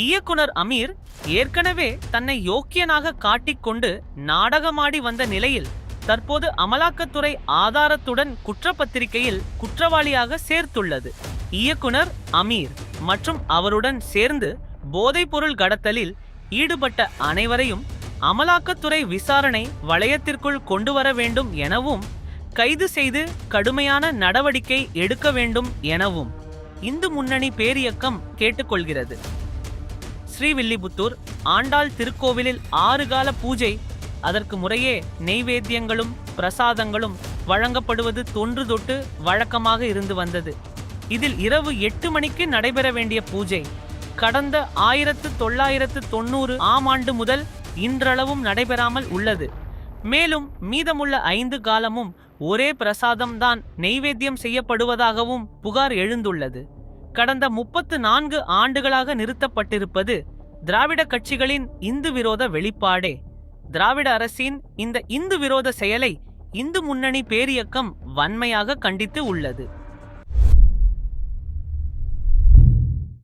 இயக்குனர் அமீர் ஏற்கனவே தன்னை யோக்கியனாக காட்டிக்கொண்டு நாடகமாடி வந்த நிலையில் தற்போது அமலாக்கத்துறை ஆதாரத்துடன் குற்றப்பத்திரிகையில் குற்றவாளியாக சேர்த்துள்ளது. இயக்குனர் அமீர் மற்றும் அவருடன் சேர்ந்து போதைப்பொருள் கடத்தலில் ஈடுபட்ட அனைவரையும் அமலாக்கத்துறை விசாரணை வளையத்திற்குள் கொண்டு வர வேண்டும் எனவும் கைது செய்து கடுமையான நடவடிக்கை எடுக்க வேண்டும் எனவும் இந்து முன்னணி பேரியக்கம் கேட்டுக்கொள்கிறது. ஸ்ரீவில்லிபுத்தூர் ஆண்டாள் திருக்கோவிலில் ஆறு கால பூஜை. அதற்கு முறையே நெய்வேத்தியங்களும் பிரசாதங்களும் வழங்கப்படுவது தொன்று தொட்டு வழக்கமாக இருந்து வந்தது. இதில் இரவு எட்டு மணிக்கு நடைபெற வேண்டிய பூஜை. கடந்த ஆயிரத்து தொள்ளாயிரத்து தொண்ணூறு ஆம் ஆண்டு முதல் இன்றளவும் நடைபெறாமல் உள்ளது. மேலும் மீதமுள்ள ஐந்து காலமும் ஒரே பிரசாதம்தான் நெய்வேத்தியம் செய்யப்படுவதாகவும் புகார் எழுந்துள்ளது. கடந்த முப்பத்து நான்கு ஆண்டுகளாக நிறுத்தப்பட்டிருப்பது திராவிட கட்சிகளின் இந்து விரோத வெளிப்பாடே. திராவிட அரசின் இந்த இந்து விரோத செயலை இந்து முன்னணி பேரியக்கம் வன்மையாக கண்டித்து உள்ளது.